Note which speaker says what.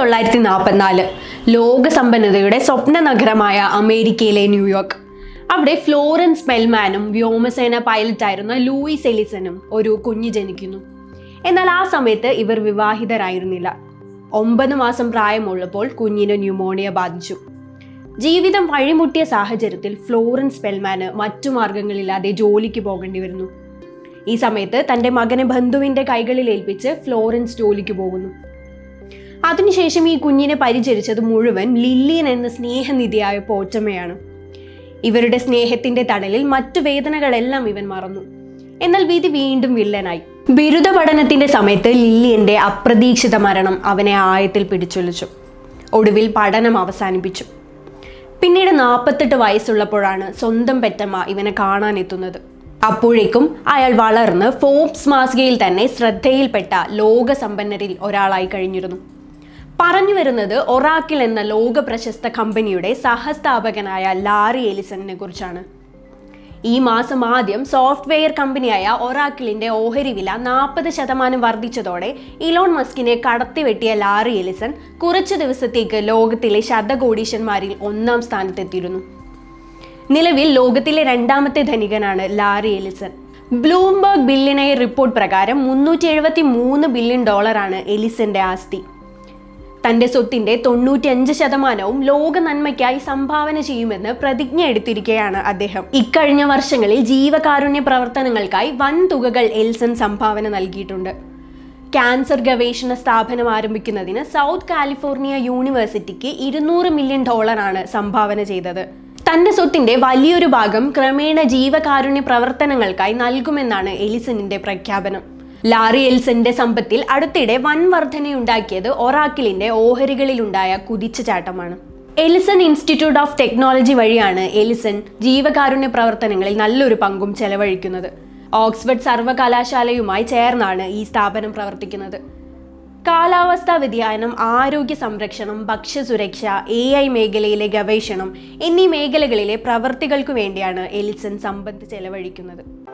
Speaker 1: തൊള്ളായിരത്തി നാൽപ്പത്തിനാല് ലോകസമ്പന്നതയുടെ സ്വപ്ന നഗരമായ അമേരിക്കയിലെ ന്യൂയോർക്ക്. അവിടെ ഫ്ലോറൻസ് മെൽമാനും വ്യോമസേന പൈലറ്റായിരുന്ന ലൂയിസ് എലിസനും ഒരു കുഞ്ഞ് ജനിക്കുന്നു. എന്നാൽ ആ സമയത്ത് ഇവർ വിവാഹിതരായിരുന്നില്ല. ഒമ്പത് മാസം പ്രായമുള്ളപ്പോൾ കുഞ്ഞിന് ന്യൂമോണിയ ബാധിച്ചു. ജീവിതം വഴിമുട്ടിയ സാഹചര്യത്തിൽ ഫ്ലോറൻസ് പെൽമാന് മറ്റു മാർഗങ്ങളില്ലാതെ ജോലിക്ക് പോകേണ്ടി വരുന്നു. ഈ സമയത്ത് തന്റെ മകനെ ബന്ധുവിന്റെ കൈകളിൽ ഏൽപ്പിച്ച് ഫ്ലോറൻസ് ജോലിക്ക് പോകുന്നു. അതിനുശേഷം ഈ കുഞ്ഞിനെ പരിചരിച്ചത് മുഴുവൻ ലില്ലിയൻ എന്ന സ്നേഹനിധിയായ പോറ്റമ്മയാണ്. ഇവരുടെ സ്നേഹത്തിന്റെ തടലിൽ മറ്റു വേദനകളെല്ലാം ഇവൻ മറന്നു. എന്നാൽ വിധി വീണ്ടും വില്ലനായി. ബിരുദ പഠനത്തിന്റെ സമയത്ത് ലില്ലിയന്റെ അപ്രതീക്ഷിത മരണം അവനെ ആയത്തിൽ പിടിച്ചൊലിച്ചു. ഒടുവിൽ പഠനം അവസാനിപ്പിച്ചു. പിന്നീട് നാൽപ്പത്തെട്ട് വയസ്സുള്ളപ്പോഴാണ് സ്വന്തം പെറ്റമ്മ ഇവനെ കാണാനെത്തുന്നത്. അപ്പോഴേക്കും അയാൾ വളർന്ന് ഫോബ്സ് മാസികയിൽ തന്നെ ശ്രദ്ധയിൽപ്പെട്ട ലോകസമ്പന്നരിൽ ഒരാളായി കഴിഞ്ഞിരുന്നു. പറഞ്ഞു വരുന്നത് ഒറാക്കിൾ എന്ന ലോക പ്രശസ്ത കമ്പനിയുടെ സഹസ്ഥാപകനായ ലാറി എലിസണിനെ കുറിച്ചാണ്. ഈ മാസം ആദ്യം സോഫ്റ്റ്വെയർ കമ്പനിയായ ഒറാക്കിളിന്റെ ഓഹരി വില നാൽപ്പത് ശതമാനം വർദ്ധിച്ചതോടെ ഇലോൺ മസ്കിനെ കടത്തിവെട്ടിയ ലാറി എലിസൺ കുറച്ചു ദിവസത്തേക്ക് ലോകത്തിലെ ശതകോടീശന്മാരിൽ ഒന്നാം സ്ഥാനത്തെത്തിയിരുന്നു. നിലവിൽ ലോകത്തിലെ രണ്ടാമത്തെ ധനികനാണ് ലാറി എലിസൺ. ബ്ലൂംബർഗ് ബില്ലിനെ റിപ്പോർട്ട് പ്രകാരം മുന്നൂറ്റി എഴുപത്തി മൂന്ന് ബില്യൺ ഡോളറാണ് എലിസന്റെ ആസ്തി. തന്റെ സ്വത്തിന്റെ തൊണ്ണൂറ്റിയഞ്ച് ശതമാനവും ലോക നന്മയ്ക്കായി സംഭാവന ചെയ്യുമെന്ന് പ്രതിജ്ഞ എടുത്തിരിക്കുകയാണ് അദ്ദേഹം. ഇക്കഴിഞ്ഞ വർഷങ്ങളിൽ ജീവകാരുണ്യ പ്രവർത്തനങ്ങൾക്കായി വൻ തുകകൾ എൽസൺ സംഭാവന നൽകിയിട്ടുണ്ട്. ക്യാൻസർ ഗവേഷണ സ്ഥാപനം ആരംഭിക്കുന്നതിന് സൗത്ത് കാലിഫോർണിയ യൂണിവേഴ്സിറ്റിക്ക് ഇരുന്നൂറ് മില്യൺ ഡോളറാണ് സംഭാവന ചെയ്തത്. തന്റെ സ്വത്തിന്റെ വലിയൊരു ഭാഗം ക്രമേണ ജീവകാരുണ്യ പ്രവർത്തനങ്ങൾക്കായി നൽകുമെന്നാണ് എലിസണിന്റെ പ്രഖ്യാപനം. ലാറി എൽസന്റെ സമ്പത്തിൽ അടുത്തിടെ വൻ വർധനയുണ്ടാക്കിയത് ഒറാക്കിളിന്റെ ഓഹരികളിലുണ്ടായ കുതിച്ചുചാട്ടമാണ്. എലിസൺ ഇൻസ്റ്റിറ്റ്യൂട്ട് ഓഫ് ടെക്നോളജി വഴിയാണ് എലിസൺ ജീവകാരുണ്യ പ്രവർത്തനങ്ങളിൽ നല്ലൊരു പങ്കും ചെലവഴിക്കുന്നത്. ഓക്സ്ഫർഡ് സർവകലാശാലയുമായി ചേർന്നാണ് ഈ സ്ഥാപനം പ്രവർത്തിക്കുന്നത്. കാലാവസ്ഥാ വ്യതിയാനം ആരോഗ്യ സംരക്ഷണം ഭക്ഷ്യസുരക്ഷ എ ഐ മേഖലയിലെ ഗവേഷണം എന്നീ മേഖലകളിലെ പ്രവർത്തികൾക്കു വേണ്ടിയാണ് എലിസൺ സമ്പത്ത് ചെലവഴിക്കുന്നത്.